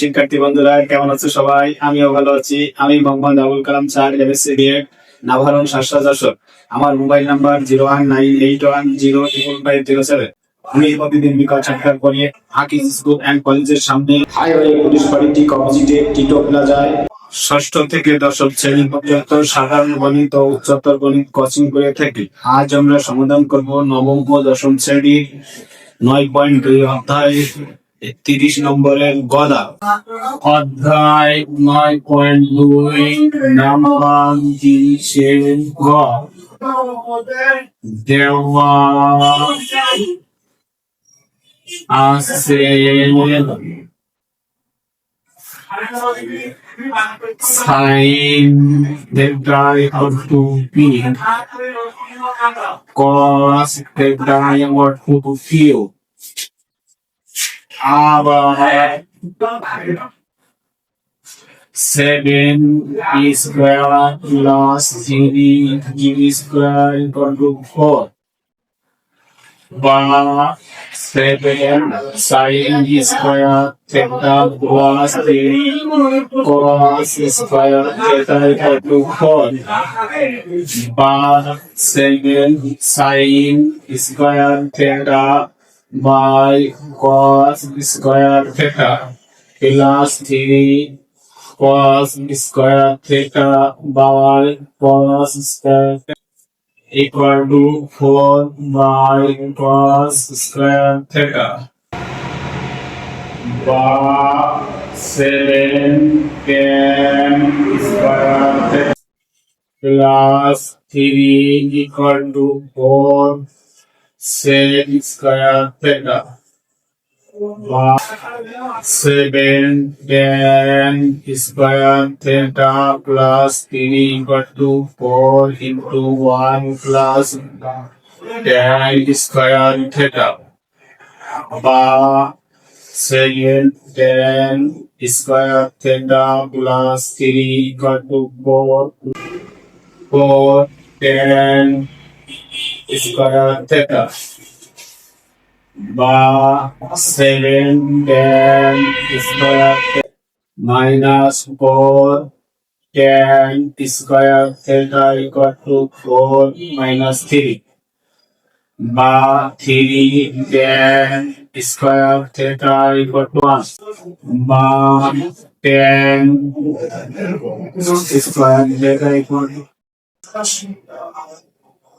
শিক্ষার্থী বন্ধুরা, কেমন সবাই? আমিও ভালো আছি। আমি আমার mobile number zero one nine eight one zero five zero প্রতিদিন সামনে ষষ্ঠ থেকে দশম শ্রেণি পর্যন্ত সাধারণ গণিত ও উচ্চতর গণিত কোচিং করে থাকি। আজ আমরা সমাধান করব নবম ও দশম শ্রেণির নয় পয়েন্ট দুই অধ্যায়। তিরিশ নম্বরের গদা অধ্যায় নয় পয়েন্ট দুই, নাম্বার তিরিশের গ। দেওয়া আছে। সাইন দেবদাই টু পি cos দেবদাই টু ফিউ আবার seven square plus three G square equal to four বা seven sine square theta plus three cos square theta equal to four বা seven sine square theta by cos square theta plus three cos square theta by cos square equal to 4 by cos square theta বা seven tan square theta plus three equal to four sec square theta বা seven tan square theta plus three equal to four into one plus tan square theta বা seven tan square theta plus three equal to four four tan square theta বা seven tan square minus four tan square theta equal to four minus three বা three tan square theta equal to one বা tan square theta equal to